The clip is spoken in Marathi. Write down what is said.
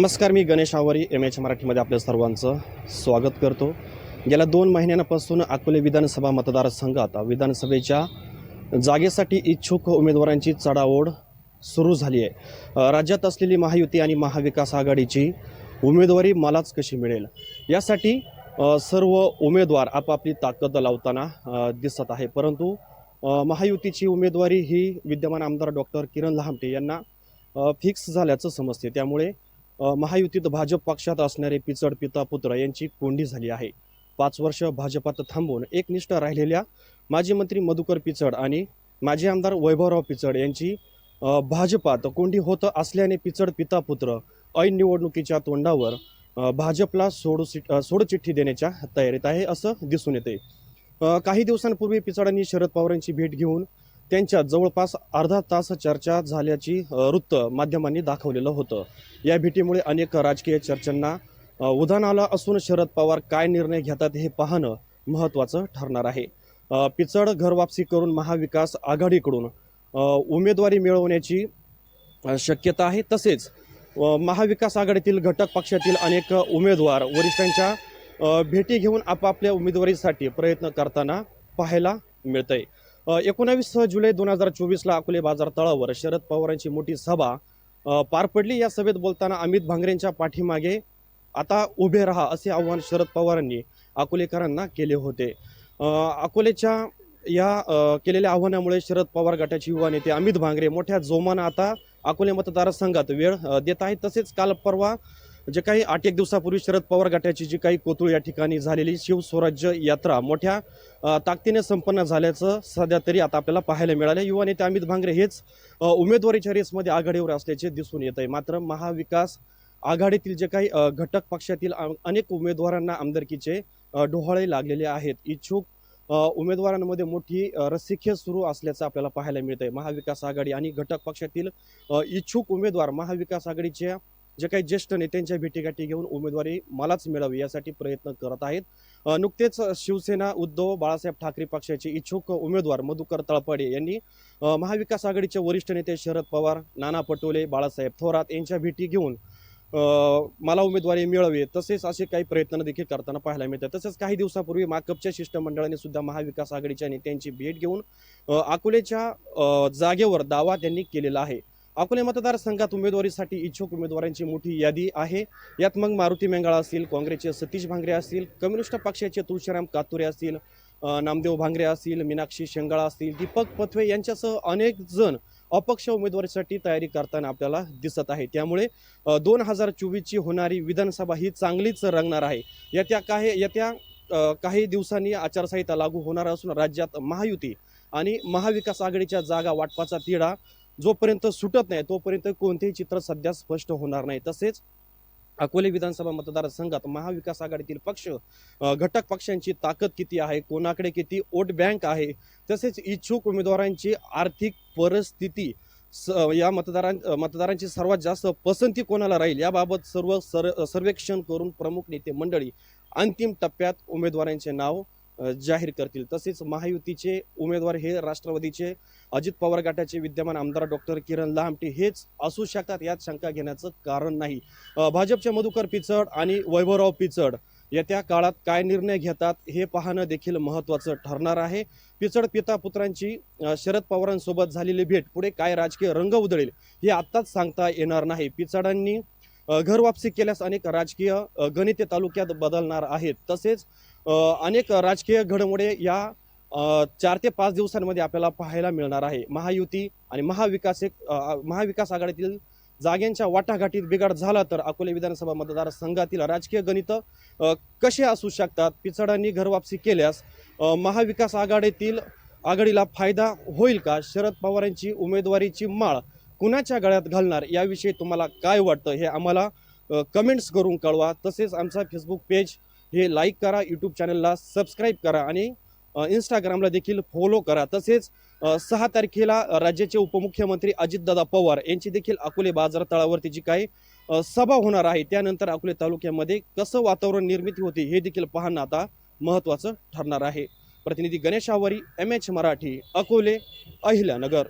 नमस्कार मी गणेश आवारी एम एच मराठीमध्ये आपल्या सर्वांचं स्वागत करतो. गेल्या दोन महिन्यांपासून अकोले विधानसभा मतदारसंघात विधानसभेच्या जागेसाठी इच्छुक उमेदवारांची चढाओढ सुरू झाली आहे. राज्यात असलेली महायुती आणि महाविकास आघाडीची उमेदवारी मलाच कशी मिळेल? यासाठी सर्व उमेदवार आपापली ताकद लावताना दिसत आहे. परंतु महायुतीची उमेदवारी ही विद्यमान आमदार डॉक्टर किरण लहामटे यांना फिक्स झाल्याचं समजते. त्यामुळे महायुतीत भाजप पक्षात असणारे पिचड पिता पुत्र यांची कोंडी झाली आहे. पाच वर्ष भाजपात थांबून एकनिष्ठ राहिलेल्या माजी मंत्री मधुकर पिचड आणि माजी आमदार वैभवराव पिचड यांची भाजपात कोंडी होत असल्याने पिचड पिता पुत्र ऐन निवडणुकीच्या तोंडावर भाजपला सोडू सोडचिठ्ठी देण्याच्या तयारीत आहे असं दिसून येते. काही दिवसांपूर्वी पिचडांनी शरद पवारांची भेट घेऊन त्यांच्या जवळपास अर्धा तास चर्चा झाल्याची वृत्त माध्यमांनी दाखवलेलं होतं. या भेटीमुळे अनेक राजकीय चर्चांना उधाण आलं असून शरद पवार काय निर्णय घेतात हे पाहणं महत्त्वाचं ठरणार आहे. पिचड घरवापसी करून महाविकास आघाडीकडून उमेदवारी मिळवण्याची शक्यता आहे. तसेच महाविकास आघाडीतील घटक पक्षातील अनेक उमेदवार वरिष्ठांच्या भेटी घेऊन आपापल्या उमेदवारीसाठी प्रयत्न करताना पाहायला मिळतंय. एकोणावीस जुलै दोन हजार चोवीसला अकोले बाजार तळावर शरद पवारांची मोठी सभा पार पडली. या सभेत बोलताना अमित भांगरेंच्या पाठीमागे आता उभे राहा असे आव्हान शरद पवारांनी अकोलेकरांना केले होते. अकोलेच्या या केलेल्या आव्हानामुळे शरद पवार गटाचे युवा नेते अमित भांगरे मोठ्या जोमानं आता अकोले मतदारसंघात वेळ देत आहेत. तसेच काल परवा जे काही आठ एक दिवसापूर्वी शरद पवार गटाची जी काही कोतुळ या ठिकाणी झालेली शिवस्वराज्य यात्रा मोठ्या ताकदीने संपन्न झाल्याचं सध्या तरी आता आपल्याला पाहायला मिळालं युवा नेते अमित भांगरे हेच उमेदवारीच्या रेसमध्ये आघाडीवर असल्याचे दिसून येत आहे मात्र महाविकास आघाडीतील जे काही घटक पक्षातील अनेक उमेदवारांना आमदारकीचे डोहाळे लागलेले आहेत. इच्छुक उमेदवारांमध्ये मोठी रस्सीखेच सुरू असल्याचं आपल्याला पाहायला मिळत आहे महाविकास आघाडी आणि घटक पक्षातील इच्छुक उमेदवार महाविकास आघाडीच्या जे काही ज्येष्ठ नेत्यांच्या भेटीगाठी घेऊन उमेदवारी मलाच मिळावी यासाठी प्रयत्न करत आहेत. नुकतेच शिवसेना उद्धव बाळासाहेब ठाकरे पक्षाचे इच्छुक उमेदवार मधुकर तळपाडे यांनी महाविकास आघाडीचे वरिष्ठ नेते शरद पवार नाना पटोले बाळासाहेब थोरात यांच्या भेटी घेऊन मला उमेदवारी मिळावी तसेच असे काही प्रयत्न देखील करताना पाहायला मिळतात. तसेच काही दिवसापूर्वी माकपच्या शिष्टमंडळाने सुद्धा महाविकास आघाडीच्या नेत्यांची भेट घेऊन अ, अकोलेच्या जागेवर दावा त्यांनी केलेला आहे. अकोले मतदारसंघात उमेदवारीसाठी इच्छुक उमेदवारांची मोठी यादी आहे. यात मग मारुती मेंगाळा असतील काँग्रेसचे सतीश भांगरे असतील कम्युनिस्ट पक्षाचे तुळशीराम कातुरे असतील नामदेव भांगरे असतील मीनाक्षी शेंगाळा असतील दीपक पथवे यांच्यासह अनेक जण अपक्ष उमेदवारीसाठी तयारी करताना आपल्याला दिसत आहे. त्यामुळे दोन हजार चोवीसची होणारी विधानसभा ही चांगलीच रंगणार आहे. येत्या काही येत्या काही दिवसांनी आचारसंहिता लागू होणार असून राज्यात महायुती आणि महाविकास आघाडीच्या जागा वाटपाचा तिढा जोपर्यंत सुटत नाही तोपर्यंत कोणतेही चित्र सध्या स्पष्ट होणार नाही. तसेच अकोले विधानसभा मतदारसंघात महाविकास आघाडीतील पक्ष घटक पक्षांची ताकद किती आहे कोणाकडे किती वोट बँक आहे तसेच इच्छुक उमेदवारांची आर्थिक परिस्थिती स या मतदारां मतदारांची सर्वात जास्त पसंती कोणाला राहील याबाबत सर्व सर सर्वेक्षण करून प्रमुख नेते मंडळी अंतिम टप्प्यात उमेदवारांचे नाव जाहीर करतील. तसेच महायुतीचे उमेदवार हे राष्ट्रवादीचे अजित पवार गटाचे विद्यमान आमदार डॉक्टर किरण लहामटे हेच असू शकतात यात शंका घेण्याचं कारण नाही. भाजपचे मधुकर पिचड आणि वैभवराव पिचड येत्या काळात काय निर्णय घेतात हे पाहणं देखील महत्वाचं ठरणार आहे. पिचड पिता पुत्रांची शरद पवारांसोबत झालेली भेट पुढे काय राजकीय रंग उधळेल हे आत्ताच सांगता येणार नाही. पिचडांनी घर वापसी केल्यास अनेक राजकीय गणिते तालुक्यात बदलणार आहेत. तसेच अनेक राजकीय घडामोडी या चार ते पाच दिवसांमध्ये आपल्याला पाहायला मिळणार आहे. महायुती आणि महाविकास एक महाविकास आघाडीतील जाग्यांच्या वाटाघाटीत बिघाड झाला तर अकोले विधानसभा मतदारसंघातील राजकीय गणित कसे असू शकतात? पिचडांनी घरवापसी केल्यास महाविकास आघाडीतील आघाडीला फायदा होईल का? शरद पवार यांची उमेदवारीची माळ कुणाच्या गळ्यात घालणार? याविषयी तुम्हाला काय वाटतं? हे आम्हाला कमेंट्स करून कळवा. तसेच आमचा फेसबुक पेज हे लाईक करा यूट्यूब चॅनलला सबस्क्राईब करा आणि इंस्टाग्रामला देखील फॉलो करा. तसेच सहा तारखेला राज्याचे उपमुख्यमंत्री अजितदादा पवार यांची देखील अकोले बाजार तळावरती जी काही सभा होणार आहे त्यानंतर अकोले तालुक्यामध्ये कसं वातावरण निर्मिती होते हे देखील पाहणं आता महत्त्वाचं ठरणार आहे. प्रतिनिधी गणेश आवारी एम एच मराठी अकोले अहिल्यानगर.